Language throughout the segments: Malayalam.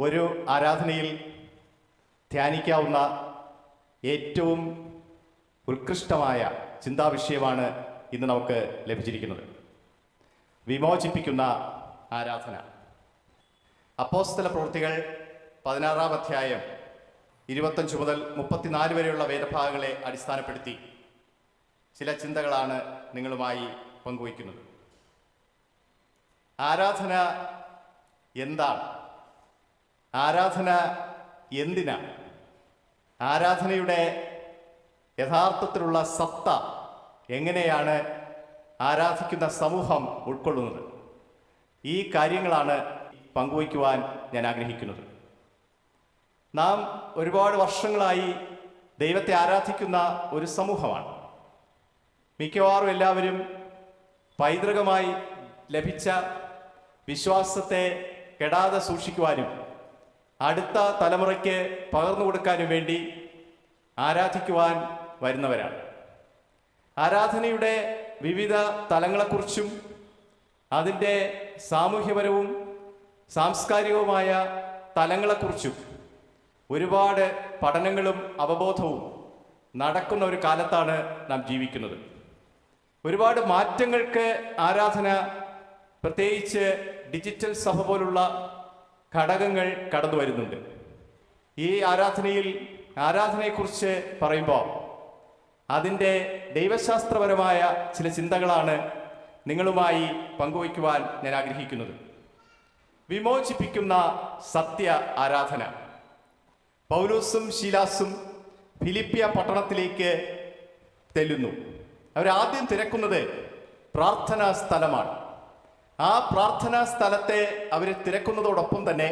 ഒരു ആരാധനയിൽ ധ്യാനിക്കാവുന്ന ഏറ്റവും ഉത്കൃഷ്ടമായ ചിന്താവിഷയമാണ് ഇന്ന് നമുക്ക് ലഭിച്ചിരിക്കുന്നത്. വിമോചിപ്പിക്കുന്ന ആരാധന. അപ്പോസ്തല പ്രവൃത്തികൾ പതിനാറാം അധ്യായം ഇരുപത്തഞ്ച് മുതൽ മുപ്പത്തിനാല് വരെയുള്ള വേദഭാഗങ്ങളെ അടിസ്ഥാനപ്പെടുത്തി ചില ചിന്തകളാണ് നിങ്ങളുമായി പങ്കുവയ്ക്കുന്നത്. ആരാധന എന്താണ്? ആരാധന എന്തിനാണ് ആരാധനയുടെ യഥാർത്ഥത്തിലുള്ള സത്ത എങ്ങനെയാണ് ആരാധിക്കുന്ന സമൂഹം ഉൾക്കൊള്ളുന്നത്? ഈ കാര്യങ്ങളാണ് പങ്കുവയ്ക്കുവാൻ ഞാൻ ആഗ്രഹിക്കുന്നത്. നാം ഒരുപാട് വർഷങ്ങളായി ദൈവത്തെ ആരാധിക്കുന്ന ഒരു സമൂഹമാണ്. മിക്കവാറും എല്ലാവരും പൈതൃകമായി ലഭിച്ച വിശ്വാസത്തെ കെടാതെ സൂക്ഷിക്കുവാനും അടുത്ത തലമുറയ്ക്ക് പകർന്നു കൊടുക്കാനും വേണ്ടി ആരാധിക്കുവാൻ വരുന്നവരാണ്. ആരാധനയുടെ വിവിധ തലങ്ങളെക്കുറിച്ചും അതിന്റെ സാമൂഹ്യപരവും സാംസ്കാരികവുമായ തലങ്ങളെക്കുറിച്ചും ഒരുപാട് പഠനങ്ങളും അവബോധവും നടക്കുന്ന ഒരു കാലത്താണ് നാം ജീവിക്കുന്നത്. ഒരുപാട് മാറ്റങ്ങൾക്ക് ആരാധന പ്രത്യേകിച്ച് ഡിജിറ്റൽ സഭ പോലുള്ള ഘടകങ്ങൾ കടന്നു വരുന്നുണ്ട്. ഈ ആരാധനയിൽ ആരാധനയെക്കുറിച്ച് പറയുമ്പോൾ അതിന്റെ ദൈവശാസ്ത്രപരമായ ചില ചിന്തകളാണ് നിങ്ങളുമായി പങ്കുവയ്ക്കുവാൻ ഞാൻ ആഗ്രഹിക്കുന്നത്. വിമോചിപ്പിക്കുന്ന സത്യ ആരാധന. പൗലൂസും ശീലാസും ഫിലിപ്പിയ പട്ടണത്തിലേക്ക് തെല്ലുന്നു. അവരാദ്യം തിരക്കുന്നത് പ്രാർത്ഥനാ സ്ഥലമാണ്. ആ പ്രാർത്ഥനാ സ്ഥലത്തെ അവർ തിരക്കുന്നതോടൊപ്പം തന്നെ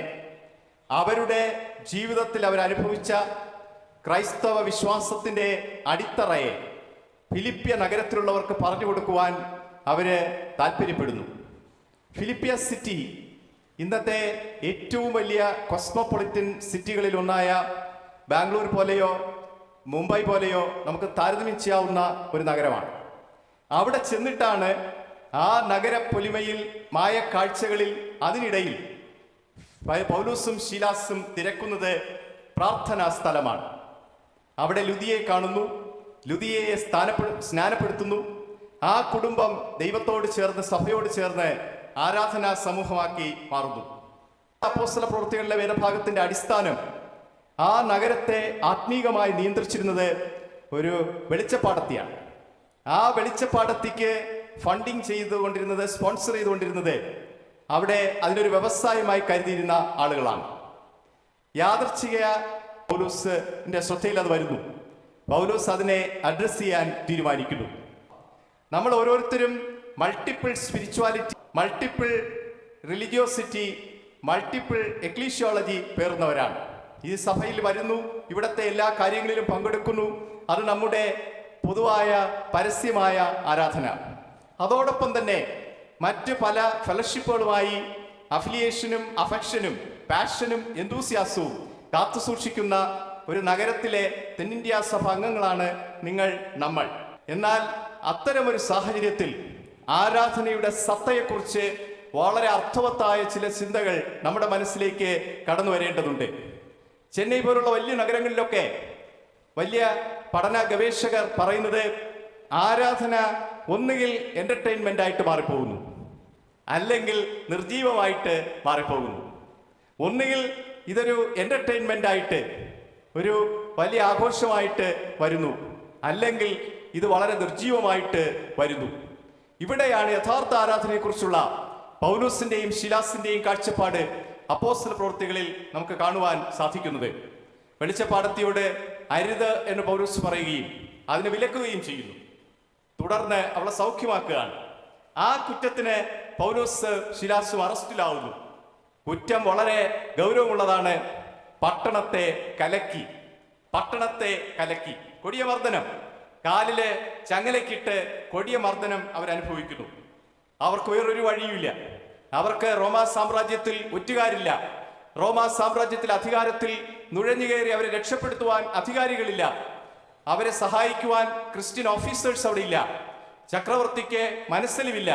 അവരുടെ ജീവിതത്തിൽ അവരനുഭവിച്ച ക്രൈസ്തവ വിശ്വാസത്തിന്റെ അടിത്തറയെ ഫിലിപ്പിയ നഗരത്തിലുള്ളവർക്ക് പറഞ്ഞു കൊടുക്കുവാൻ അവർ താല്പര്യപ്പെടുന്നു. ഫിലിപ്പിയ സിറ്റി ഇന്നത്തെ ഏറ്റവും വലിയ കോസ്മോപൊളിറ്റൻ സിറ്റികളിൽ ഒന്നായ ബാംഗ്ലൂർ പോലെയോ മുംബൈ പോലെയോ നമുക്ക് താരതമ്യം ചെയ്യാവുന്ന ഒരു നഗരമാണ്. അവിടെ ചെന്നിട്ടാണ് ആ നഗര പൊലിമയിൽ മായ കാഴ്ചകളിൽ അതിനിടയിൽ പൗലൂസും ശീലാസും തിരക്കുന്നത് പ്രാർത്ഥനാ സ്ഥലമാണ്. അവിടെ ലുതിയെ കാണുന്നു. ലുതിയയെ സ്ഥാനപ്പെ സ്നാനപ്പെടുത്തുന്നു. ആ കുടുംബം ദൈവത്തോട് ചേർന്ന് സഭയോട് ചേർന്ന് ആരാധനാ സമൂഹമാക്കി മാറുന്നു. അപ്പോസ്തല പ്രവൃത്തികളിലെ വേദഭാഗത്തിന്റെ അടിസ്ഥാനം ആ നഗരത്തെ ആത്മീകമായി നിയന്ത്രിച്ചിരുന്നത് ഒരു വെളിച്ചപ്പാടത്തിയാണ്. ആ വെളിച്ചപ്പാടത്തിക്ക് ഫണ്ടിങ് ചെയ്തുകൊണ്ടിരുന്നത് സ്പോൺസർ ചെയ്തുകൊണ്ടിരുന്നത് അവിടെ അതിനൊരു വ്യവസായമായി കരുതിയിരുന്ന ആളുകളാണ്. യാദർച്ഛിക പൗലോസിന്റെ ശ്രദ്ധയിൽ അത് വരുന്നു. പൗലൂസ് അതിനെ അഡ്രസ് ചെയ്യാൻ തീരുമാനിക്കുന്നു. നമ്മൾ ഓരോരുത്തരും multiple spirituality multiple religiosity multiple ecclesiology പേർന്നവരാണ്. ഈ സഭയിൽ വരുന്നു ഇവിടുത്തെ എല്ലാ കാര്യങ്ങളിലും പങ്കെടുക്കുന്നു. അത് നമ്മുടെ പൊതുവായ പരസ്യമായ ആരാധന. അതോടൊപ്പം തന്നെ മറ്റ് പല ഫെലോഷിപ്പുകളുമായി അഫിലിയേഷനും അഫക്ഷനും പാഷനും എന്തൂസിയാസവും കാത്തുസൂക്ഷിക്കുന്ന ഒരു നഗരത്തിലെ തെന്നിന്ത്യ സഭ അംഗങ്ങളാണ് നിങ്ങൾ നമ്മൾ. എന്നാൽ അത്തരമൊരു സാഹചര്യത്തിൽ ആരാധനയുടെ സത്തയെക്കുറിച്ച് വളരെ അർത്ഥവത്തായ ചില ചിന്തകൾ നമ്മുടെ മനസ്സിലേക്ക് കടന്നു വരേണ്ടതുണ്ട്. ചെന്നൈ പോലുള്ള വലിയ നഗരങ്ങളിലൊക്കെ വലിയ പഠന ഗവേഷകർ പറയുന്നത് ആരാധന ഒന്നുകിൽ എന്റർടൈൻമെന്റ് ആയിട്ട് മാറിപ്പോകുന്നു. അല്ലെങ്കിൽ നിർജീവമായിട്ട് മാറിപ്പോകുന്നു. ഒന്നുകിൽ ഇതൊരു എന്റർടൈൻമെന്റ് ആയിട്ട് ഒരു വലിയ ആഘോഷമായിട്ട് വരുന്നു. അല്ലെങ്കിൽ ഇത് വളരെ നിർജീവമായിട്ട് വരുന്നു. ഇവിടെയാണ് യഥാർത്ഥ ആരാധനയെക്കുറിച്ചുള്ള പൗലൂസിന്റെയും ശിലാസിന്റെയും കാഴ്ചപ്പാട് അപ്പോസ്റ്റൽ പ്രവൃത്തികളിൽ നമുക്ക് കാണുവാൻ സാധിക്കുന്നത്. വെളിച്ചപ്പാടത്തിയോട് അരുത് എന്ന് പൗലൂസ് പറയുകയും അതിനെ വിലക്കുകയും ചെയ്യുന്നു. തുടർന്ന് അവളെ സൗഖ്യമാക്കുകയാണ്. ആ കുറ്റത്തിന് പൗലോസ് ശിലാസും അറസ്റ്റിലാവുന്നു. കുറ്റം വളരെ ഗൗരവമുള്ളതാണ്. പട്ടണത്തെ കലക്കി. പട്ടണത്തെ കലക്കി. കൊടിയ മർദ്ദനം കാലിൽ ചങ്ങലക്കിട്ട് കൊടിയ മർദ്ദനം അവരനുഭവിക്കുന്നു. അവർക്ക് വേറൊരു വഴിയുമില്ല. അവർക്ക് റോമാ സാമ്രാജ്യത്തിൽ ഒറ്റുകാരില്ല. റോമാ സാമ്രാജ്യത്തിൽ അധികാരത്തിൽ നുഴഞ്ഞുകയറി അവരെ രക്ഷപ്പെടുത്തുവാൻ അധികാരികളില്ല. അവരെ സഹായിക്കുവാൻ ക്രിസ്ത്യൻ ഓഫീസേഴ്സ് അവിടെ ഇല്ല. ചക്രവർത്തിക്ക് മനസ്സലിവില്ല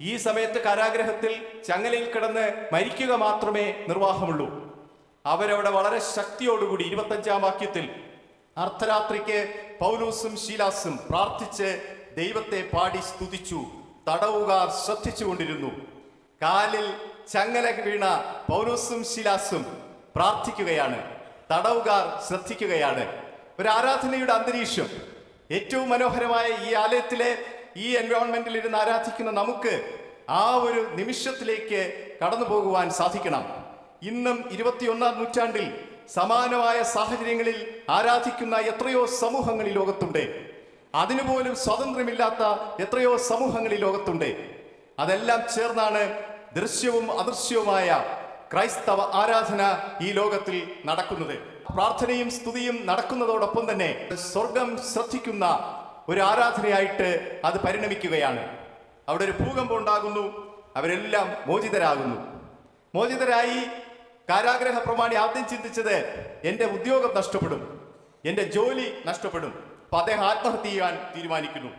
ഈ സമയത്ത് കാരാഗ്രഹത്തിൽ ചങ്ങലയിൽ കിടന്ന് മരിക്കുക മാത്രമേ നിർവാഹമുള്ളൂ. അവരവിടെ വളരെ ശക്തിയോടുകൂടി ഇരുപത്തഞ്ചാം വാക്യത്തിൽ അർദ്ധരാത്രിക്ക് പൗലൂസും ശീലാസും പ്രാർത്ഥിച്ച് ദൈവത്തെ പാടി സ്തുതിച്ചു തടവുകാർ ശ്രദ്ധിച്ചുകൊണ്ടിരുന്നു കാലിൽ ചങ്ങല വീണ പൗലൂസും ശീലാസും പ്രാർത്ഥിക്കുകയാണ് തടവുകാർ ശ്രദ്ധിക്കുകയാണ്. ഒരു ആരാധനയുടെ അന്തരീക്ഷം. ഏറ്റവും മനോഹരമായ ഈ ആലയത്തിലെ ഈ എൻവയോൺമെന്റിൽ ഇരുന്ന് ആരാധിക്കുന്ന നമുക്ക് ആ ഒരു നിമിഷത്തിലേക്ക് കടന്നു പോകുവാൻ സാധിക്കണം. ഇന്നും ഇരുപത്തിയൊന്നാം നൂറ്റാണ്ടിൽ സമാനമായ സാഹചര്യങ്ങളിൽ ആരാധിക്കുന്ന എത്രയോ സമൂഹങ്ങൾ ഈ ലോകത്തുണ്ട്. അതിനുപോലും സ്വാതന്ത്ര്യമില്ലാത്ത എത്രയോ സമൂഹങ്ങൾ ഈ ലോകത്തുണ്ട്. അതെല്ലാം ചേർന്നാണ് ദൃശ്യവും അദൃശ്യവുമായ ക്രൈസ്തവ ആരാധന ഈ ലോകത്തിൽ നടക്കുന്നത്. പ്രാർത്ഥനയും സ്തുതിയും നടക്കുന്നതോടൊപ്പം തന്നെ സ്വർഗം ശ്രദ്ധിക്കുന്ന ഒരു ആരാധനയായിട്ട് അത് പരിണമിക്കുകയാണ്. അവിടെ ഒരു ഭൂകമ്പം ഉണ്ടാകുന്നു അവരെല്ലാം മോചിതരാകുന്നു. മോചിതരായി കാരാഗ്രഹ പ്രമാണി ആദ്യം ചിന്തിച്ചത് എന്റെ ഉദ്യോഗം നഷ്ടപ്പെടും എന്റെ ജോലി നഷ്ടപ്പെടും. അപ്പൊ അദ്ദേഹം ആത്മഹത്യ ചെയ്യാൻ തീരുമാനിക്കുന്നു.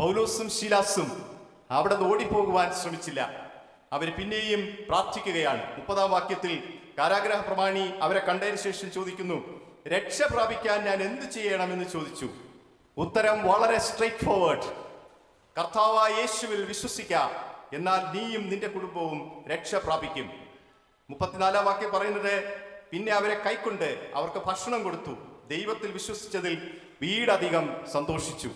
പൗലോസും ശീലാസും അവിടെ നിന്ന് ഓടിപ്പോകുവാൻ ശ്രമിച്ചില്ല. അവർ പിന്നെയും പ്രാർത്ഥിക്കുകയാണ്. മുപ്പതാം വാക്യത്തിൽ കാരാഗ്രഹ പ്രമാണി അവരെ കണ്ടതിന് ശേഷം ചോദിക്കുന്നു രക്ഷ പ്രാപിക്കാൻ ഞാൻ എന്ത് ചെയ്യണമെന്ന് ചോദിച്ചു? ഉത്തരം വളരെ സ്ട്രൈറ്റ് ഫോർവേഡ് കർത്താവായ യേശുവിൽ വിശ്വസിക്കാം എന്നാൽ നീയും നിന്റെ കുടുംബവും രക്ഷ പ്രാപിക്കും. മുപ്പത്തിനാലാം വാക്യം പറയുന്നത് പിന്നെ അവരെ കൈക്കൊണ്ട് അവർക്ക് ഭക്ഷണം കൊടുത്തു. ദൈവത്തിൽ വിശ്വസിച്ചതിൽ വീടധികം സന്തോഷിച്ചു.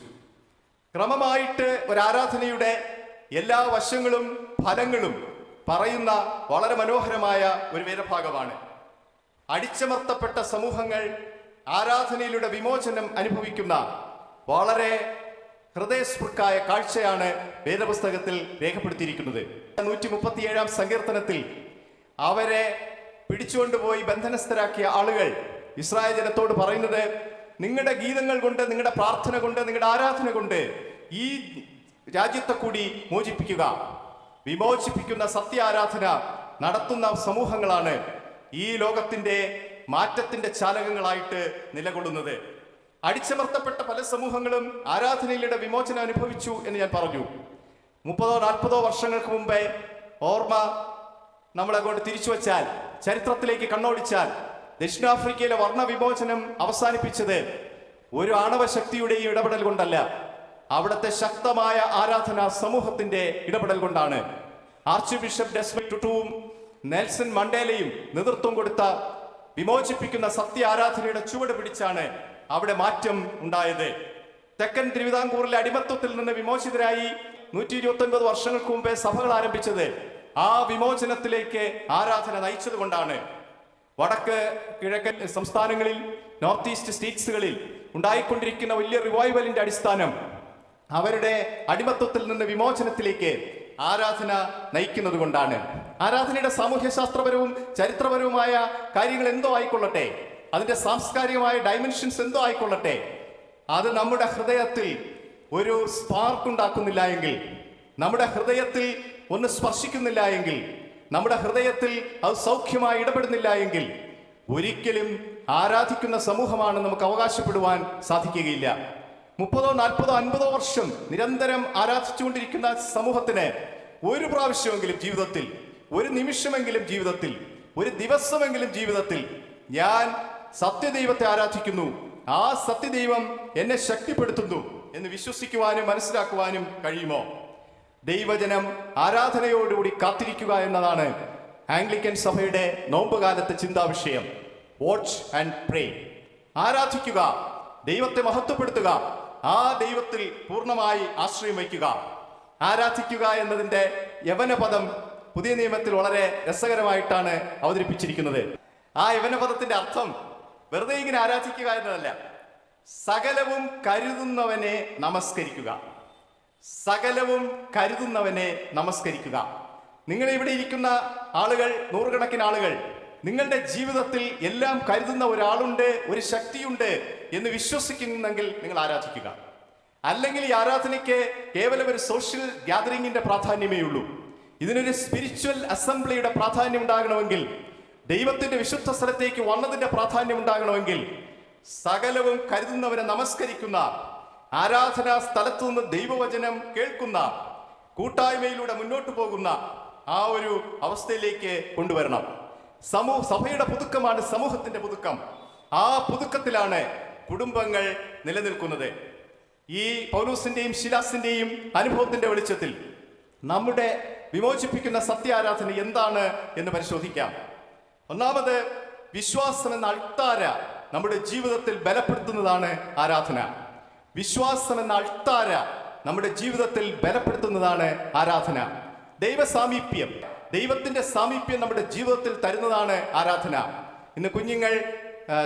ക്രമമായിട്ട് ഒരു ആരാധനയുടെ എല്ലാ വശങ്ങളും ഫലങ്ങളും പറയുന്ന വളരെ മനോഹരമായ ഒരു വേദഭാഗമാണ്. അടിച്ചമർത്തപ്പെട്ട സമൂഹങ്ങൾ ആരാധനയിലൂടെ വിമോചനം അനുഭവിക്കുന്ന വളരെ ഹൃദയസ്പൃക്കായ കാഴ്ചയാണ് വേദപുസ്തകത്തിൽ രേഖപ്പെടുത്തിയിരിക്കുന്നത്. നൂറ്റി മുപ്പത്തിയേഴാം സങ്കീർത്തനത്തിൽ അവരെ പിടിച്ചുകൊണ്ടുപോയി ബന്ധനസ്ഥരാക്കിയ ആളുകൾ ഇസ്രായേൽ ജനത്തോട് പറയുന്നത് നിങ്ങളുടെ ഗീതങ്ങൾ കൊണ്ട് നിങ്ങളുടെ പ്രാർത്ഥന കൊണ്ട് നിങ്ങളുടെ ആരാധന കൊണ്ട് ഈ രാജ്യത്തെ കൂടി മോചിപ്പിക്കുക. വിമോചിപ്പിക്കുന്ന സത്യാരാധന നടത്തുന്ന സമൂഹങ്ങളാണ് ഈ ലോകത്തിന്റെ മാറ്റത്തിന്റെ ചാലകങ്ങളായിട്ട് നിലകൊള്ളുന്നത്. അടിച്ചമർത്തപ്പെട്ട പല സമൂഹങ്ങളും ആരാധനയിലൂടെ വിമോചനം അനുഭവിച്ചു എന്ന് ഞാൻ പറഞ്ഞു. മുപ്പതോ നാൽപ്പതോ വർഷങ്ങൾക്ക് മുമ്പേ ഓർമ്മ നമ്മളെ കൊണ്ട് തിരിച്ചു വച്ചാൽ ചരിത്രത്തിലേക്ക് കണ്ണോടിച്ചാൽ ദക്ഷിണാഫ്രിക്കയിലെ വർണ വിമോചനം അവസാനിപ്പിച്ചത് ഒരു ആണവ ഈ ഇടപെടൽ കൊണ്ടല്ല. അവിടുത്തെ ശക്തമായ ആരാധനാ സമൂഹത്തിന്റെ ഇടപെടൽ കൊണ്ടാണ്. ആർച്ച് ബിഷപ്പ് ഡെസ്മണ്ട് ടുട്ടുവും നെൽസൺ മണ്ടേലയും നേതൃത്വം കൊടുത്ത വിമോചിപ്പിക്കുന്ന സത്യ ആരാധനയുടെ ചുവട് പിടിച്ചാണ് അവിടെ മാറ്റം ഉണ്ടായത്. തെക്കൻ തിരുവിതാംകൂറിലെ അടിമത്വത്തിൽ നിന്ന് വിമോചിതരായി നൂറ്റി ഇരുപത്തി ഒൻപത് വർഷങ്ങൾക്ക് മുമ്പേ സഭകൾ ആരംഭിച്ചത് ആ വിമോചനത്തിലേക്ക് ആരാധന നയിച്ചതുകൊണ്ടാണ് വടക്ക് കിഴക്കൻ സംസ്ഥാനങ്ങളിൽ നോർത്ത് ഈസ്റ്റ് സ്റ്റേറ്റ്സുകളിൽ ഉണ്ടായിക്കൊണ്ടിരിക്കുന്ന വലിയ റിവൈവലിന്റെ അടിസ്ഥാനം അവരുടെ അടിമത്വത്തിൽ നിന്ന് വിമോചനത്തിലേക്ക് ആരാധന നയിക്കുന്നത് കൊണ്ടാണ്. ആരാധനയുടെ സാമൂഹ്യശാസ്ത്രപരവും ചരിത്രപരവുമായ കാര്യങ്ങൾ എന്തോ ആയിക്കൊള്ളട്ടെ? അതിന്റെ സാംസ്കാരികമായ ഡയമെൻഷൻസ് എന്തോ ആയിക്കൊള്ളട്ടെ? അത് നമ്മുടെ ഹൃദയത്തിൽ ഒരു സ്പാർക്ക് ഉണ്ടാക്കുന്നില്ല എങ്കിൽ നമ്മുടെ ഹൃദയത്തിൽ ഒന്ന് സ്പർശിക്കുന്നില്ല എങ്കിൽ നമ്മുടെ ഹൃദയത്തിൽ അത് സൗഖ്യമായി ഇടപെടുന്നില്ല എങ്കിൽ ഒരിക്കലും ആരാധിക്കുന്ന സമൂഹമാണ് നമുക്ക് അവകാശപ്പെടുവാൻ സാധിക്കുകയില്ല. മുപ്പതോ നാൽപ്പതോ അൻപതോ വർഷം നിരന്തരം ആരാധിച്ചുകൊണ്ടിരിക്കുന്ന സമൂഹത്തിന് ഒരു പ്രാവശ്യമെങ്കിലും ജീവിതത്തിൽ ഒരു നിമിഷമെങ്കിലും ജീവിതത്തിൽ ഒരു ദിവസമെങ്കിലും ജീവിതത്തിൽ ഞാൻ സത്യദൈവത്തെ ആരാധിക്കുന്നു. ആ സത്യദൈവം എന്നെ ശക്തിപ്പെടുത്തുന്നു എന്ന് വിശ്വസിക്കുവാനും മനസ്സിലാക്കുവാനും കഴിയുമോ? ദൈവജനം ആരാധനയോടുകൂടി കാത്തിരിക്കുക എന്നതാണ് ആംഗ്ലിക്കൻ സഭയുടെ നോമ്പുകാലത്തെ ചിന്താ വിഷയം. വാച്ച് ആൻഡ് പ്രേ ആരാധിക്കുക ദൈവത്തെ മഹത്വപ്പെടുത്തുക ആ ദൈവത്തിൽ പൂർണമായി ആശ്രയം വയ്ക്കുക. ആരാധിക്കുക എന്നതിന്റെ യവനപദം പുതിയ നിയമത്തിൽ വളരെ രസകരമായിട്ടാണ് അവതരിപ്പിച്ചിരിക്കുന്നത്. ആ യവനപദത്തിന്റെ അർത്ഥം വെറുതെ ഇങ്ങനെ ആരാധിക്കുക എന്നതല്ല. സകലവും കരുതുന്നവനെ നമസ്കരിക്കുക. സകലവും കരുതുന്നവനെ നമസ്കരിക്കുക. നിങ്ങൾ ഇവിടെ ഇരിക്കുന്ന ആളുകൾ നൂറുകണക്കിന് ആളുകൾ നിങ്ങളുടെ ജീവിതത്തിൽ എല്ലാം കരുതുന്ന ഒരാളുണ്ട് ഒരു ശക്തിയുണ്ട് എന്ന് വിശ്വസിക്കുന്നെങ്കിൽ നിങ്ങൾ ആരാധിക്കുക. അല്ലെങ്കിൽ ഈ ആരാധനയ്ക്ക് കേവലം ഒരു സോഷ്യൽ ഗ്യാതറിങ്ങിന്റെ പ്രാധാന്യമേ ഉള്ളൂ. ഇതിനൊരു സ്പിരിച്വൽ അസംബ്ലിയുടെ പ്രാധാന്യം ഉണ്ടാകണമെങ്കിൽ ദൈവത്തിന്റെ വിശുദ്ധ സ്ഥലത്തേക്ക് വന്നതിന്റെ പ്രാധാന്യം ഉണ്ടാകണമെങ്കിൽ സകലവും കരുതുന്നവരെ നമസ്കരിക്കുന്ന ആരാധനാ സ്ഥലത്തു നിന്ന് ദൈവവചനം കേൾക്കുന്ന കൂട്ടായ്മയിലൂടെ മുന്നോട്ട് പോകുന്ന ആ ഒരു അവസ്ഥയിലേക്ക് കൊണ്ടുവരണം. സമൂഹ സഭയുടെ പുതുക്കമാണ് സമൂഹത്തിന്റെ പുതുക്കം. ആ പുതുക്കത്തിലാണ് കുടുംബങ്ങൾ നിലനിൽക്കുന്നത്. ഈ പൗലൂസിന്റെയും ശിലാസിന്റെയും അനുഭവത്തിന്റെ വെളിച്ചത്തിൽ നമ്മുടെ വിമോചിപ്പിക്കുന്ന സത്യാരാധന എന്താണ് എന്ന് പരിശോധിക്കാം. ഒന്നാമത് വിശ്വാസം എന്ന അൾത്താര നമ്മുടെ ജീവിതത്തിൽ ബലപ്പെടുത്തുന്നതാണ് ആരാധന. വിശ്വാസം എന്ന അൾത്താര നമ്മുടെ ജീവിതത്തിൽ ബലപ്പെടുത്തുന്നതാണ് ആരാധന. ദൈവ സാമീപ്യം ദൈവത്തിന്റെ സാമീപ്യം നമ്മുടെ ജീവിതത്തിൽ തരുന്നതാണ് ആരാധന. ഇന്ന് കുഞ്ഞുങ്ങൾ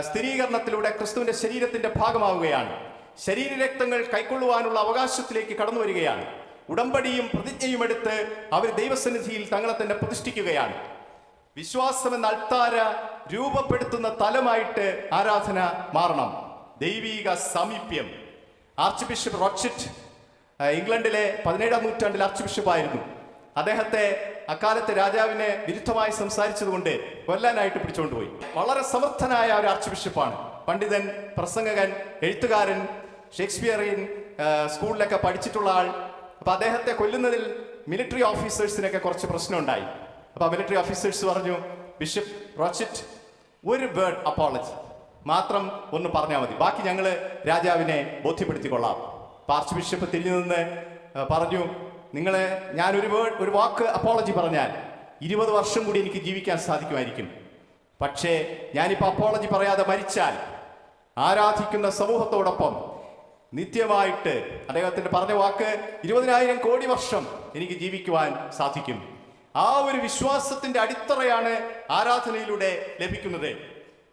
സ്ഥിരീകരണത്തിലൂടെ ക്രിസ്തുവിന്റെ ശരീരത്തിന്റെ ഭാഗമാവുകയാണ്. ശരീരരക്തങ്ങൾ കൈക്കൊള്ളുവാനുള്ള അവകാശത്തിലേക്ക് കടന്നു വരികയാണ്. ഉടമ്പടിയും പ്രതിജ്ഞയും എടുത്ത് അവർ ദൈവസന്നിധിയിൽ തങ്ങളെ തന്നെ പ്രതിഷ്ഠിക്കുകയാണ്. വിശ്വാസം എന്ന അൾത്താര രൂപപ്പെടുത്തുന്ന തലമായിട്ട് ആരാധന മാറണം. ദൈവീക സാമീപ്യം. ആർച്ച് ബിഷപ്പ് റോക്ഷിറ്റ് ഇംഗ്ലണ്ടിലെ പതിനേഴാം നൂറ്റാണ്ടിൽ ആർച്ച് ബിഷപ്പായിരുന്നു. അദ്ദേഹത്തെ അക്കാലത്തെ രാജാവിനെ വിരുദ്ധമായി സംസാരിച്ചതുകൊണ്ട് കൊല്ലാനായിട്ട് പിടിച്ചുകൊണ്ടുപോയി. വളരെ സമർത്ഥനായ ഒരു ആർച്ച് ബിഷപ്പാണ് പണ്ഡിതൻ പ്രസംഗകൻ എഴുത്തുകാരൻ ഷേക്സ്പിയറിൻ സ്കൂളിലൊക്കെ പഠിച്ചിട്ടുള്ള ആൾ. അപ്പൊ അദ്ദേഹത്തെ കൊല്ലുന്നതിൽ മിലിറ്ററി ഓഫീസേഴ്സിനൊക്കെ കുറച്ച് പ്രശ്നമുണ്ടായി. അപ്പൊ മിലിറ്ററി ഓഫീസേഴ്സ് പറഞ്ഞു ബിഷപ്പ് റോച്ചിറ്റ് ഒരു വേർഡ് അപ്പോളജി മാത്രം ഒന്ന് പറഞ്ഞാൽ മതി. ബാക്കി ഞങ്ങൾ രാജാവിനെ ബോധ്യപ്പെടുത്തിക്കൊള്ളാം. ആർച്ച് ബിഷപ്പ് തിരിഞ്ഞു നിന്ന് പറഞ്ഞു നിങ്ങളെ ഞാൻ ഒരു ഒരു വാക്ക് അപ്പോളജി പറഞ്ഞാൽ ഇരുപത് വർഷം കൂടി എനിക്ക് ജീവിക്കാൻ സാധിക്കുമായിരിക്കും. പക്ഷേ ഞാനിപ്പോൾ അപ്പോളജി പറയാതെ മരിച്ചാൽ ആരാധിക്കുന്ന സമൂഹത്തോടൊപ്പം നിത്യമായിട്ട് അദ്ദേഹത്തിന്റെ പറഞ്ഞ വാക്ക് ഇരുപതിനായിരം കോടി വർഷം എനിക്ക് ജീവിക്കുവാൻ സാധിക്കും. ആ ഒരു വിശ്വാസത്തിന്റെ അടിത്തറയാണ് ആരാധനയിലൂടെ ലഭിക്കുന്നത്.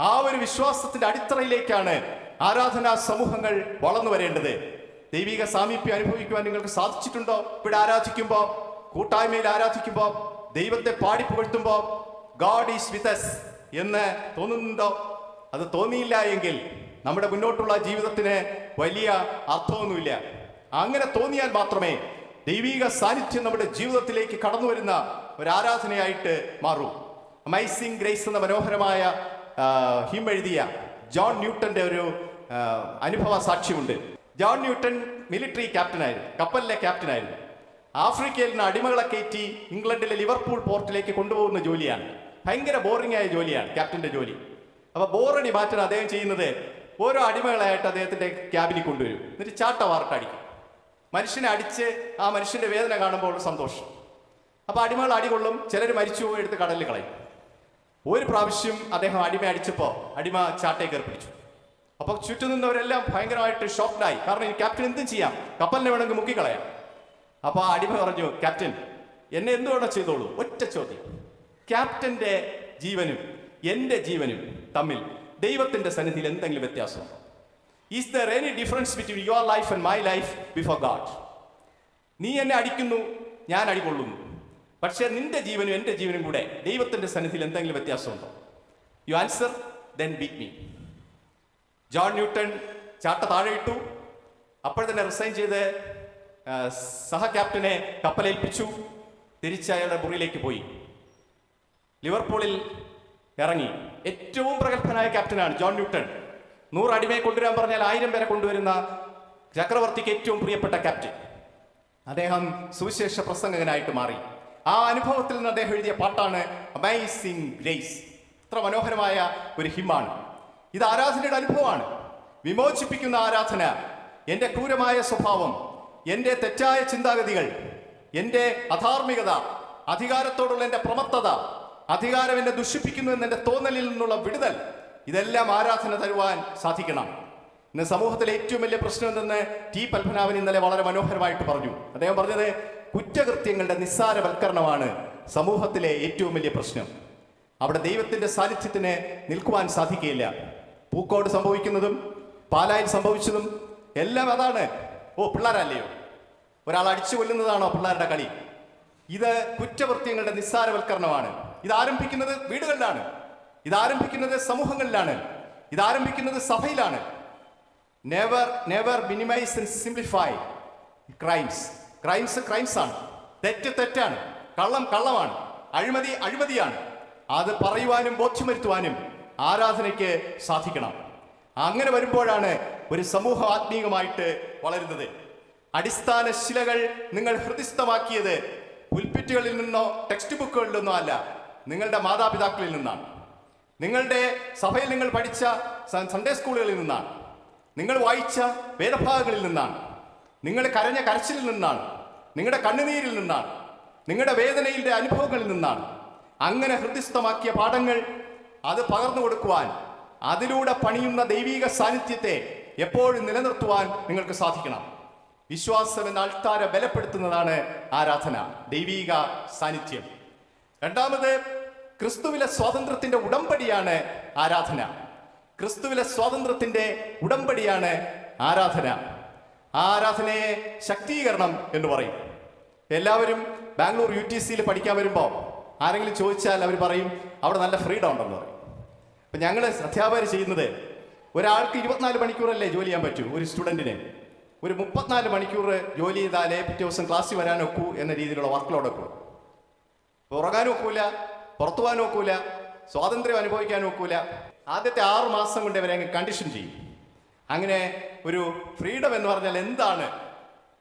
ആ ഒരു വിശ്വാസത്തിന്റെ അടിത്തറയിലേക്കാണ് ആരാധനാ സമൂഹങ്ങൾ വളർന്നു വരേണ്ടത്. ദൈവിക സാമീപ്യം അനുഭവിക്കുവാൻ നിങ്ങൾക്ക് സാധിച്ചിട്ടുണ്ടോ? ഇവിടെ ആരാധിക്കുമ്പോൾ കൂട്ടായ്മയിൽ ആരാധിക്കുമ്പോൾ ദൈവത്തെ പാടി പുകഴ്ത്തുമ്പോൾ ഗാഡ് ഈസ് us എന്ന് തോന്നുന്നുണ്ടോ? അത് തോന്നിയില്ല എങ്കിൽ നമ്മുടെ മുന്നോട്ടുള്ള ജീവിതത്തിന് വലിയ അർത്ഥമൊന്നുമില്ല. അങ്ങനെ തോന്നിയാൽ മാത്രമേ ദൈവിക സാന്നിധ്യം നമ്മുടെ ജീവിതത്തിലേക്ക് കടന്നു വരുന്ന ഒരു ആരാധനയായിട്ട് മാറൂ. അമൈസിംഗ് ഗ്രേസ് എന്ന മനോഹരമായ ഹിം എഴുതിയ ജോൺ ന്യൂട്ടന്റെ ഒരു അനുഭവ സാക്ഷ്യമുണ്ട് ജോൺ ന്യൂട്ടൺ മിലിറ്ററി ക്യാപ്റ്റനായിരുന്നു കപ്പലിലെ ക്യാപ്റ്റനായിരുന്നു. ആഫ്രിക്കയിൽ നിന്ന് അടിമകളെ കയറ്റി ഇംഗ്ലണ്ടിലെ ലിവർപൂൾ പോർട്ടിലേക്ക് കൊണ്ടുപോകുന്ന ജോലിയാണ്. ഭയങ്കര ബോറിംഗ് ആയ ജോലിയാണ് ക്യാപ്റ്റന്റെ ജോലി. അപ്പോൾ ബോറടി മാറ്റാൻ അദ്ദേഹം ചെയ്യുന്നത് ഓരോ അടിമകളായിട്ട് അദ്ദേഹത്തിന്റെ ക്യാബിനിൽ കൊണ്ടുവരും. എന്നിട്ട് ചാട്ട വാർട്ടടിക്കും മനുഷ്യനെ അടിച്ച് ആ മനുഷ്യന്റെ വേദന കാണുമ്പോൾ സന്തോഷം. അപ്പോൾ അടിമകൾ അടികൊള്ളും ചിലർ മരിച്ചു എടുത്ത് കടലിൽ കളയും. ഒരു പ്രാവശ്യം അദ്ദേഹം അടിമ അടിച്ചപ്പോൾ അടിമ ചാട്ടയെ കയറി പിടിച്ചു. അപ്പൊ ചുറ്റും നിന്നവരെല്ലാം ഭയങ്കരമായിട്ട് ഷോക്ക്ഡായി കാരണം ഈ ക്യാപ്റ്റൻ എന്തും ചെയ്യാം. കപ്പലിനെ വേണമെങ്കിൽ മുക്കിക്കളയാം. അപ്പൊ ആ അടിമ പറഞ്ഞു ക്യാപ്റ്റൻ എന്നെ എന്തുകൊണ്ട് ചെയ്തോളൂ? ഒറ്റ ചോദ്യം. ക്യാപ്റ്റന്റെ ജീവനും എന്റെ ജീവനും തമ്മിൽ ദൈവത്തിന്റെ സന്നിധിയിൽ എന്തെങ്കിലും വ്യത്യാസമുണ്ടോ is there any difference between your life and my life before god നീ എന്നെ അടിക്കുന്നു ഞാൻ അടികൊള്ളുന്നു പക്ഷേ നിന്റെ ജീവനും എന്റെ ജീവനും കൂടെ ദൈവത്തിന്റെ സന്നിധിയിൽ എന്തെങ്കിലും വ്യത്യാസമുണ്ടോ? You answer then beat me John Newton ചാട്ട താഴെ ഇട്ടു. അപ്പോൾ തന്നെ റിസൈൻ ചെയ്ത് സഹ ക്യാപ്റ്റനെ കപ്പലേൽപ്പിച്ചു. തിരിച്ച് അയാളുടെ മുറിയിലേക്ക് പോയി. ലിവർപൂളിൽ ഇറങ്ങി. ഏറ്റവും പ്രഗത്ഭനായ ക്യാപ്റ്റനാണ് ജോൺ ന്യൂട്ടൺ. നൂറ് അടിമയെ കൊണ്ടുവരാൻ പറഞ്ഞാൽ ആയിരം പേരെ കൊണ്ടുവരുന്ന ചക്രവർത്തിക്ക് ഏറ്റവും പ്രിയപ്പെട്ട ക്യാപ്റ്റൻ. അദ്ദേഹം സുവിശേഷ പ്രസംഗകനായിട്ട് മാറി. ആ അനുഭവത്തിൽ നിന്ന് അദ്ദേഹം എഴുതിയ പാട്ടാണ് അമൈസിംഗ് ഗ്രേസ് ഇത്ര മനോഹരമായ ഒരു ഹിമ്മാണ് ഇത് ആരാധനയുടെ അനുഭവമാണ്. വിമോചിപ്പിക്കുന്ന ആരാധന എന്റെ ക്രൂരമായ സ്വഭാവം എന്റെ തെറ്റായ ചിന്താഗതികൾ എന്റെ അധാർമികത അധികാരത്തോടുള്ള എന്റെ പ്രമത്തത അധികാരം എന്നെ ദുഷിപ്പിക്കുന്നു എന്നെ തോന്നലിൽ നിന്നുള്ള വിടുതൽ ഇതെല്ലാം ആരാധന തരുവാൻ സാധിക്കണം. ഇന്ന് സമൂഹത്തിലെ ഏറ്റവും വലിയ പ്രശ്നം എന്തെന്ന് ടി പത്മനാഭൻ ഇന്നലെ വളരെ മനോഹരമായിട്ട് പറഞ്ഞു. അദ്ദേഹം പറഞ്ഞത് കുറ്റകൃത്യങ്ങളുടെ നിസ്സാരവൽക്കരണമാണ് സമൂഹത്തിലെ ഏറ്റവും വലിയ പ്രശ്നം. അവിടെ ദൈവത്തിന്റെ സാന്നിധ്യത്തിന് നിൽക്കുവാൻ സാധിക്കുകയില്ല. പൂക്കോട് സംഭവിക്കുന്നതും പാലായിൽ സംഭവിച്ചതും എല്ലാം അതാണ്. ഓ പിള്ളേരല്ലയോ? ഒരാൾ അടിച്ചു കൊല്ലുന്നതാണോ പിള്ളേരുടെ കളി? ഇത് കുറ്റകൃത്യങ്ങളുടെ നിസ്സാരവൽക്കരണമാണ്. ഇത് ആരംഭിക്കുന്നത് വീടുകളിലാണ്. ഇത് ആരംഭിക്കുന്നത് സമൂഹങ്ങളിലാണ്. ഇത് ആരംഭിക്കുന്നത് സഭയിലാണ്. Never never minimise and simplify crimes crimes crimes ആണ്. തെറ്റ് തെറ്റാണ്. കള്ളം കള്ളമാണ്. അഴിമതി അഴിമതിയാണ്. അത് പറയുവാനും ബോധ്യം വരുത്തുവാനും ആരാധനയ്ക്ക് സാധിക്കണം. അങ്ങനെ വരുമ്പോഴാണ് ഒരു സമൂഹം ആത്മീയമായിട്ട് വളരുന്നത്. അടിസ്ഥാന ശിലകൾ നിങ്ങൾ ഹൃദയസ്ഥമാക്കിയത് പുൽപ്പിറ്റുകളിൽ നിന്നോ ടെക്സ്റ്റ് ബുക്കുകളിൽ നിന്നോ അല്ല നിങ്ങളുടെ മാതാപിതാക്കളിൽ നിന്നാണ്. നിങ്ങളുടെ സഭയിൽ നിങ്ങൾ പഠിച്ച സൺഡേ സ്കൂളുകളിൽ നിന്നാണ്. നിങ്ങൾ വായിച്ച വേദഭാഗങ്ങളിൽ നിന്നാണ്. നിങ്ങൾ കരഞ്ഞ കരച്ചിലിൽ നിന്നാണ്. നിങ്ങളുടെ കണ്ണുനീരിൽ നിന്നാണ്. നിങ്ങളുടെ വേദനയിലെ അനുഭവങ്ങളിൽ നിന്നാണ്. അങ്ങനെ ഹൃദയസ്ഥമാക്കിയ പാഠങ്ങൾ അത് പകർന്നു കൊടുക്കുവാൻ അതിലൂടെ പണിയുന്ന ദൈവീക സാന്നിധ്യത്തെ എപ്പോഴും നിലനിർത്തുവാൻ നിങ്ങൾക്ക് സാധിക്കണം. വിശ്വാസം എന്ന അൾത്താര ബലപ്പെടുത്തുന്നതാണ് ആരാധന ദൈവീക സാന്നിധ്യം. രണ്ടാമത് ക്രിസ്തുവിലെ സ്വാതന്ത്ര്യത്തിന്റെ ഉടമ്പടിയാണ് ആരാധന. ക്രിസ്തുവിലെ സ്വാതന്ത്ര്യത്തിന്റെ ഉടമ്പടിയാണ് ആരാധന. ആ ആരാധനയെ ശക്തീകരണം എന്ന് പറയും. എല്ലാവരും ബാംഗ്ലൂർ യു ടി സിയിൽ പഠിക്കാൻ വരുമ്പോൾ ആരെങ്കിലും ചോദിച്ചാൽ അവർ പറയും അവിടെ നല്ല ഫ്രീഡം ഉണ്ടെന്ന് പറയും. അപ്പം ഞങ്ങൾ അധ്യാപകർ ചെയ്യുന്നത് ഒരാൾക്ക് ഇരുപത്തിനാല് മണിക്കൂറല്ലേ ജോലി ചെയ്യാൻ പറ്റൂ ഒരു സ്റ്റുഡന്റിന് ഒരു മുപ്പത്തിനാല് മണിക്കൂർ ജോലി ചെയ്താലേ പിറ്റേ ദിവസം ക്ലാസ്സിൽ വരാൻ ഒക്കൂ എന്ന രീതിയിലുള്ള വർക്ക് ലോഡ് ഒക്കെ ഉറങ്ങാൻ ഒക്കൂല പുറത്തു പോകാൻ ഒക്കൂല സ്വാതന്ത്ര്യം അനുഭവിക്കാൻ ഒക്കൂല. ആദ്യത്തെ ആറ് മാസം കൊണ്ട് ഇവരെ കണ്ടീഷൻ ചെയ്യും. അങ്ങനെ ഒരു ഫ്രീഡം എന്ന് പറഞ്ഞാൽ എന്താണ്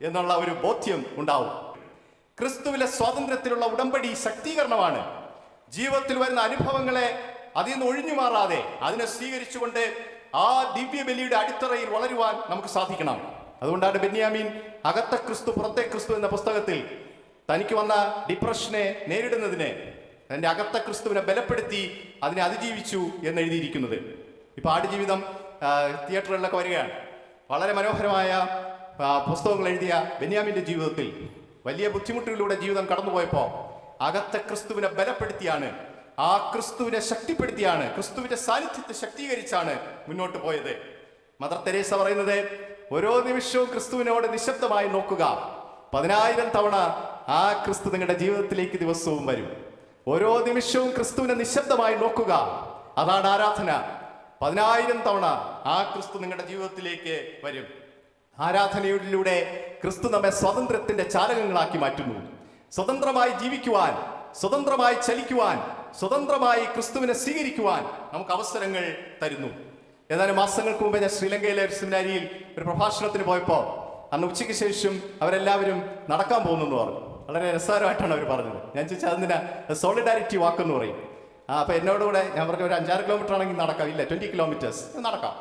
എന്നുള്ള ഒരു ബോധ്യം ഉണ്ടാവും. ക്രിസ്തുവിലെ സ്വാതന്ത്ര്യത്തിലുള്ള ഉടമ്പടി ശക്തീകരണമാണ്. ജീവിതത്തിൽ വരുന്ന അനുഭവങ്ങളെ അതിൽ നിന്ന് ഒഴിഞ്ഞു മാറാതെ അതിനെ സ്വീകരിച്ചുകൊണ്ട് ആ ദിവ്യബലിയുടെ അടിത്തറയിൽ വളരുവാൻ നമുക്ക് സാധിക്കണം. അതുകൊണ്ടാണ് ബെന്യാമീൻ അകത്തെ ക്രിസ്തു പുറത്തെ ക്രിസ്തു എന്ന പുസ്തകത്തിൽ തനിക്ക് വന്ന ഡിപ്രഷനെ നേരിടുന്നതിന് തന്റെ അകത്ത ക്രിസ്തുവിനെ ബലപ്പെടുത്തി അതിനെ അതിജീവിച്ചു എന്ന് എഴുതിയിരിക്കുന്നത്. ഇപ്പൊ ആടുജീവിതം തിയേറ്ററുകളിലൊക്കെ വരികയാണ്. വളരെ മനോഹരമായ പുസ്തകങ്ങൾ എഴുതിയ ബെന്യാമിന്റെ ജീവിതത്തിൽ വലിയ ബുദ്ധിമുട്ടുകളിലൂടെ ജീവിതം കടന്നുപോയപ്പോൾ അകത്ത ക്രിസ്തുവിനെ ബലപ്പെടുത്തിയാണ് ആ ക്രിസ്തുവിനെ ശക്തിപ്പെടുത്തിയാണ് ക്രിസ്തുവിന്റെ സാന്നിധ്യത്തെ ശക്തീകരിച്ചാണ് മുന്നോട്ട് പോയത്. മദർ തെരേസ പറയുന്നത് ഓരോ നിമിഷവും ക്രിസ്തുവിനോട് നിശബ്ദമായി നോക്കുക. പതിനായിരം തവണ ആ ക്രിസ്തു നിങ്ങളുടെ ജീവിതത്തിലേക്ക് ദിവസവും വരും. ഓരോ നിമിഷവും ക്രിസ്തുവിനെ നിശബ്ദമായി നോക്കുക. അതാണ് ആരാധന. പതിനായിരം തവണ ആ ക്രിസ്തു നിങ്ങളുടെ ജീവിതത്തിലേക്ക് വരും. ആരാധനയിലൂടെ ക്രിസ്തു നമ്മെ സ്വാതന്ത്ര്യത്തിന്റെ ചാലകങ്ങളാക്കി മാറ്റുന്നു. സ്വതന്ത്രമായി ജീവിക്കുവാൻ സ്വതന്ത്രമായി ചലിക്കുവാൻ സ്വതന്ത്രമായി ക്രിസ്തുവിനെ സ്വീകരിക്കുവാൻ നമുക്ക് അവസരങ്ങൾ തരുന്നു. ഏതാനും മാസങ്ങൾക്ക് മുമ്പ് ഞാൻ ശ്രീലങ്കയിലെ ഒരു സെമിനാരിയിൽ ഒരു പ്രഭാഷണത്തിന് പോയപ്പോൾ അന്ന് ഉച്ചയ്ക്ക് ശേഷം അവരെല്ലാവരും നടക്കാൻ പോകുന്നു എന്ന് പറഞ്ഞു. വളരെ രസകരമായിട്ടാണ് അവർ പറഞ്ഞത്. ഞാൻ ചോദിച്ചാൽ അതിന് സോളിഡാരിറ്റി വാക്ക് എന്ന് പറയും. ആ അപ്പം എന്നോട് കൂടെ ഞാൻ പറഞ്ഞ ഒരു അഞ്ചാറ് കിലോമീറ്റർ ആണെങ്കിൽ നടക്കാം. ഇല്ല ട്വന്റി കിലോമീറ്റേഴ്സ് നടക്കാം.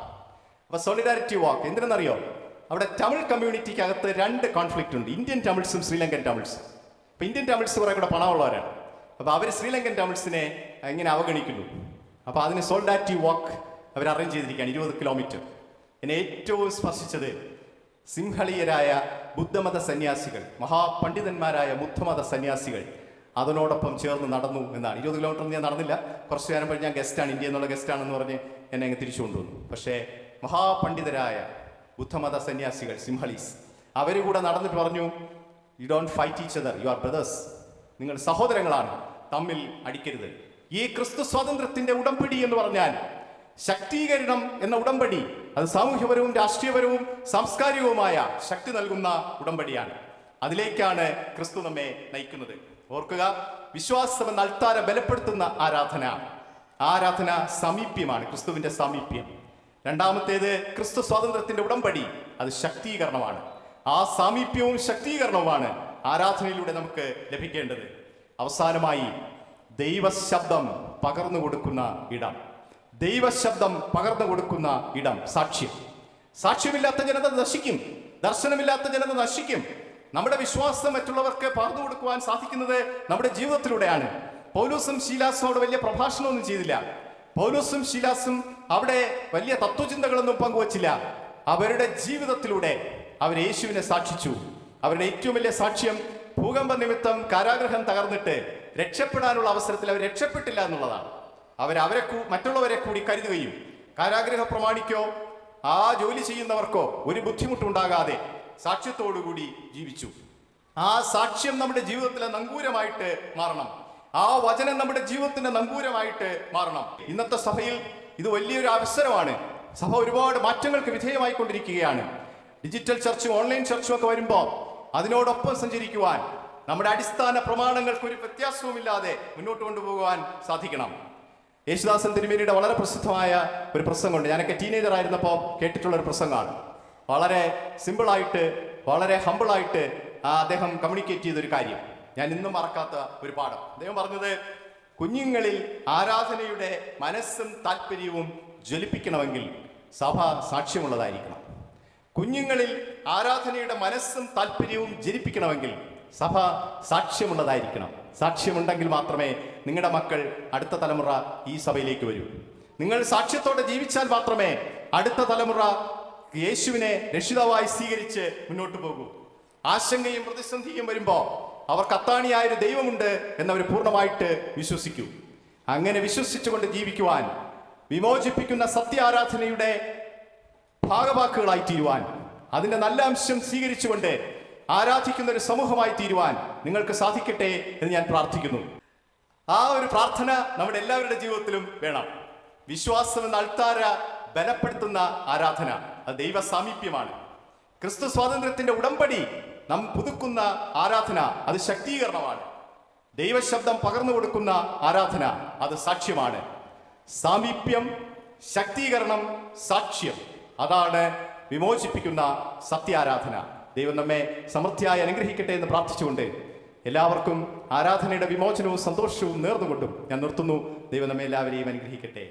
അപ്പോൾ സോളിഡാരിറ്റി വാക്ക് എന്തിനെന്നറിയോ? അവിടെ തമിഴ് കമ്മ്യൂണിറ്റിക്ക് അകത്ത് രണ്ട് കോൺഫ്ലിക്റ്റ് ഉണ്ട്. ഇന്ത്യൻ തമിഴ്സും ശ്രീലങ്കൻ തമിഴ്സും അപ്പോൾ ഇന്ത്യൻ തമിഴ്സ് കുറേ കൂടെ പണമുള്ളവരാണ്. അപ്പൊ അവർ ശ്രീലങ്കൻ തമിഴ്സിനെ ഇങ്ങനെ അവഗണിക്കുന്നു. അപ്പൊ അതിന് സോൾഡാറ്റി വാക്ക് അവർ അറേഞ്ച് ചെയ്തിരിക്കുകയാണ് ഇരുപത് കിലോമീറ്റർ എന്നെ ഏറ്റവും സ്പർശിച്ചത് സിംഹളീയരായ ബുദ്ധമത സന്യാസികൾ മഹാപണ്ഡിതന്മാരായ ബുദ്ധമത സന്യാസികൾ അതിനോടൊപ്പം ചേർന്ന് നടന്നു എന്നാണ്. ഇരുപത് കിലോമീറ്റർ ഞാൻ നടന്നില്ല. കുറച്ച് നേരം കഴിഞ്ഞ് ഞാൻ ഗസ്റ്റാണ് ഇന്ത്യ എന്നുള്ള ഗസ്റ്റാണെന്ന് പറഞ്ഞ് എന്നെ അങ്ങ് തിരിച്ചു കൊണ്ടുവന്നു. പക്ഷേ മഹാപണ്ഡിതരായ ബുദ്ധമത സന്യാസികൾ സിംഹളീസ് അവർ കൂടെ നടന്നിട്ട് പറഞ്ഞു you don't fight each other you are brothers നിങ്ങൾ സഹോദരങ്ങളാണ്. തമ്മിൽ അടിക്കരുത്. ഈ ക്രിസ്തു സ്വാതന്ത്ര്യത്തിന്റെ ഉടമ്പടി എന്ന് പറഞ്ഞാൽ ശക്തീകരണം എന്ന ഉടമ്പടി അത് സാമൂഹ്യപരവും രാഷ്ട്രീയപരവും സാംസ്കാരികവുമായ ശക്തി നൽകുന്ന ഉടമ്പടിയാണ്. അതിലേക്കാണ് ക്രിസ്തു നമ്മെ നയിക്കുന്നത്. ഓർക്കുക വിശ്വാസം എന്ന അൾത്താര ബലപ്പെടുത്തുന്ന ആരാധന ആരാധന സമീപ്യമാണ് ക്രിസ്തുവിന്റെ സമീപ്യം. രണ്ടാമത്തേത് ക്രിസ്തു സ്വാതന്ത്ര്യത്തിന്റെ ഉടമ്പടി അത് ശക്തീകരണമാണ്. ആ സാമീപ്യവും ശക്തീകരണവുമാണ് ആരാധനയിലൂടെ നമുക്ക് ലഭിക്കേണ്ടത്. അവസാനമായി ദൈവശബ്ദം പകർന്നു കൊടുക്കുന്ന ഇടം. ദൈവശബ്ദം പകർന്നു കൊടുക്കുന്ന ഇടം സാക്ഷ്യം. സാക്ഷ്യമില്ലാത്ത ജനത നശിക്കും. ദർശനമില്ലാത്ത ജനത നശിക്കും. നമ്മുടെ വിശ്വാസം മറ്റുള്ളവർക്ക് പകർന്നു കൊടുക്കുവാൻ സാധിക്കുന്നത് നമ്മുടെ ജീവിതത്തിലൂടെയാണ്. പൗലൂസും ശീലാസും വലിയ പ്രഭാഷണമൊന്നും ചെയ്തില്ല. പൗലൂസും ശീലാസും അവിടെ വലിയ തത്വചിന്തകളൊന്നും പങ്കുവച്ചില്ല. അവരുടെ ജീവിതത്തിലൂടെ അവർ യേശുവിനെ സാക്ഷിച്ചു. അവരുടെ ഏറ്റവും വലിയ സാക്ഷ്യം ഭൂകമ്പ നിമിത്തം കാരാഗ്രഹം തകർന്നിട്ട് രക്ഷപ്പെടാനുള്ള അവസരത്തിൽ അവർ രക്ഷപ്പെട്ടില്ല എന്നുള്ളതാണ്. അവർ അവരെ മറ്റുള്ളവരെ കൂടി കരുതുകയും കാരാഗ്രഹ പ്രമാണിക്കോ ആ ജോലി ചെയ്യുന്നവർക്കോ ഒരു ബുദ്ധിമുട്ടുണ്ടാകാതെ സാക്ഷ്യത്തോടുകൂടി ജീവിച്ചു. ആ സാക്ഷ്യം നമ്മുടെ ജീവിതത്തിലെ നങ്കൂരമായിട്ട് മാറണം. ആ വചനം നമ്മുടെ ജീവിതത്തിന്റെ നങ്കൂരമായിട്ട് മാറണം. ഇന്നത്തെ സഭയിൽ ഇത് വലിയൊരു അവസരമാണ്. സഭ ഒരുപാട് മാറ്റങ്ങൾക്ക് വിധേയമായിക്കൊണ്ടിരിക്കുകയാണ്. ഡിജിറ്റൽ ചർച്ചും ഓൺലൈൻ ചർച്ചും ഒക്കെ വരുമ്പോൾ അതിനോടൊപ്പം സഞ്ചരിക്കുവാൻ നമ്മുടെ അടിസ്ഥാന പ്രമാണങ്ങൾക്ക് ഒരു വ്യത്യാസവുമില്ലാതെ മുന്നോട്ട് കൊണ്ടുപോകുവാൻ സാധിക്കണം. യേശുദാസൻ തിരുമേനിയുടെ വളരെ പ്രസിദ്ധമായ ഒരു പ്രസംഗമുണ്ട്. ഞാനൊക്കെ ടീനേജർ ആയിരുന്നപ്പോൾ കേട്ടിട്ടുള്ള ഒരു പ്രസംഗമാണ്. വളരെ സിമ്പിളായിട്ട് വളരെ ഹമ്പിളായിട്ട് അദ്ദേഹം കമ്മ്യൂണിക്കേറ്റ് ചെയ്തൊരു കാര്യം. ഞാൻ ഇന്നും മറക്കാത്ത ഒരു പാഠം. അദ്ദേഹം പറഞ്ഞത് കുഞ്ഞുങ്ങളിൽ ആരാധനയുടെ മനസ്സും താല്പര്യവും ജ്വലിപ്പിക്കണമെങ്കിൽ സഭ സാക്ഷ്യമുള്ളതായിരിക്കണം. കുഞ്ഞുങ്ങളിൽ ആരാധനയുടെ മനസ്സും താല്പര്യവും ജനിപ്പിക്കണമെങ്കിൽ സഭ സാക്ഷ്യമുള്ളതായിരിക്കണം. സാക്ഷ്യമുണ്ടെങ്കിൽ മാത്രമേ നിങ്ങളുടെ മക്കൾ അടുത്ത തലമുറ ഈ സഭയിലേക്ക് വരൂ. നിങ്ങൾ സാക്ഷ്യത്തോടെ ജീവിച്ചാൽ മാത്രമേ അടുത്ത തലമുറ യേശുവിനെ രക്ഷിതാവായി സ്വീകരിച്ച് മുന്നോട്ട് പോകൂ. ആശങ്കയും പ്രതിസന്ധിയും വരുമ്പോൾ അവർക്ക് അത്താണിയായൊരു ദൈവമുണ്ട് എന്നവർ പൂർണമായിട്ട് വിശ്വസിക്കൂ. അങ്ങനെ വിശ്വസിച്ചുകൊണ്ട് ജീവിക്കുവാൻ വിമോചിപ്പിക്കുന്ന സത്യാരാധനയുടെ ഭാഗവാക്കുകളായി തീരുവാൻ അതിന്റെ നല്ല അംശം സ്വീകരിച്ചുകൊണ്ട് ആരാധിക്കുന്ന ഒരു സമൂഹമായി തീരുവാൻ നിങ്ങൾക്ക് സാധിക്കട്ടെ എന്ന് ഞാൻ പ്രാർത്ഥിക്കുന്നു. ആ ഒരു പ്രാർത്ഥന നമ്മുടെ എല്ലാവരുടെ ജീവിതത്തിലും വേണം. വിശ്വാസം എന്ന അൾത്താര ബലപ്പെടുത്തുന്ന ആരാധന അത് ദൈവ സാമീപ്യമാണ് ക്രിസ്തു സ്വാതന്ത്ര്യത്തിന്റെ ഉടമ്പടി നാം പുതുക്കുന്ന ആരാധന അത് ശക്തീകരണമാണ്. ദൈവശബ്ദം പകർന്നു കൊടുക്കുന്ന ആരാധന അത് സാക്ഷ്യമാണ്. സാമീപ്യം ശക്തീകരണം സാക്ഷ്യം. അതാണ് വിമോചിപ്പിക്കുന്ന സത്യാരാധന. ദൈവം നമ്മെ സമൃദ്ധിയായി അനുഗ്രഹിക്കട്ടെ എന്ന് പ്രാർത്ഥിച്ചുകൊണ്ട് എല്ലാവർക്കും ആരാധനയുടെ വിമോചനവും സന്തോഷവും നേർന്നുകൊണ്ടും ഞാൻ നിർത്തുന്നു. ദൈവം നമ്മെ എല്ലാവരെയും അനുഗ്രഹിക്കട്ടെ.